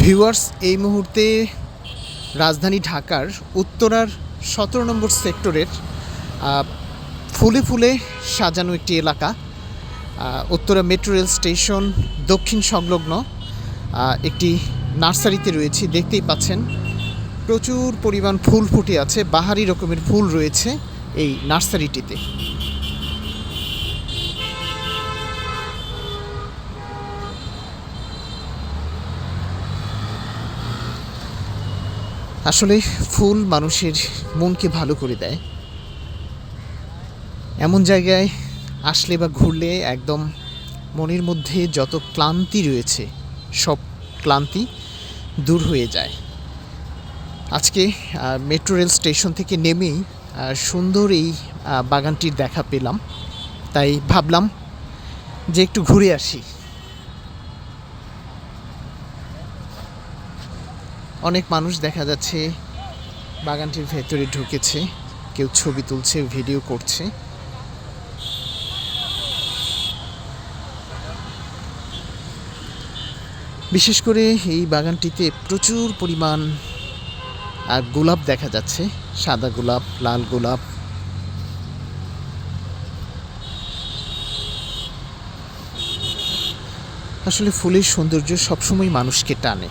Viewers, এই মুহূর্তে রাজধানী ঢাকার উত্তরার সতেরো নম্বর সেক্টরের ফুলে ফুলে সাজানো একটি এলাকা উত্তরা মেট্রো রেল স্টেশন দক্ষিণ সংলগ্ন একটি নার্সারিতে রয়েছি। দেখতেই পাচ্ছেন, প্রচুর পরিমাণ ফুল ফুটে আছে, বাহারি রকমের ফুল রয়েছে এই নার্সারিটিতে। আসলে ফুল মানুষের মনকে ভালো করে দেয়। এমন জায়গায় আসলে বা ঘুরলে একদম মনের মধ্যে যত ক্লান্তি রয়েছে, সব ক্লান্তি দূর হয়ে যায়। আজকে মেট্রো রেল স্টেশন থেকে নেমেই সুন্দর এই বাগানটির দেখা পেলাম। তাই ভাবলাম যে একটু ঘুরে আসি। অনেক মানুষ দেখা যাচ্ছে বাগানটির ভেতরে ঢুকেছে, কেউ ছবি তুলছে, ভিডিও করছে। বিশেষ করে এই বাগানটিতে প্রচুর পরিমাণ, আর গোলাপ দেখা যাচ্ছে, সাদা গোলাপ, লাল গোলাপ। আসলে ফুলের সৌন্দর্য সবসময় মানুষকে টানে।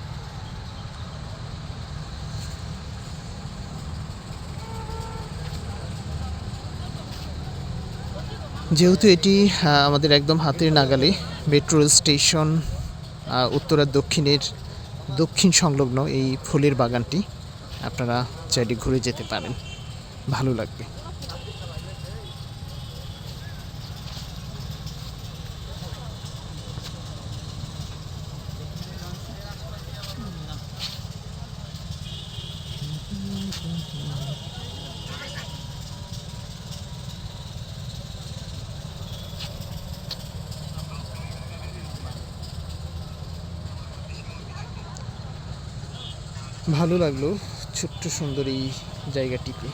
যেহেতু এটি আমাদের একদম হাতের নাগালে মেট্রো রেল স্টেশন উত্তর আর দক্ষিণের দক্ষিণ সংলগ্ন এই ফুলের বাগানটি, আপনারা চাইলে ঘুরে যেতে পারেন। ভালো লাগবে। ভালো লাগল ছোট্ট সুন্দর এই জায়গাটিতে।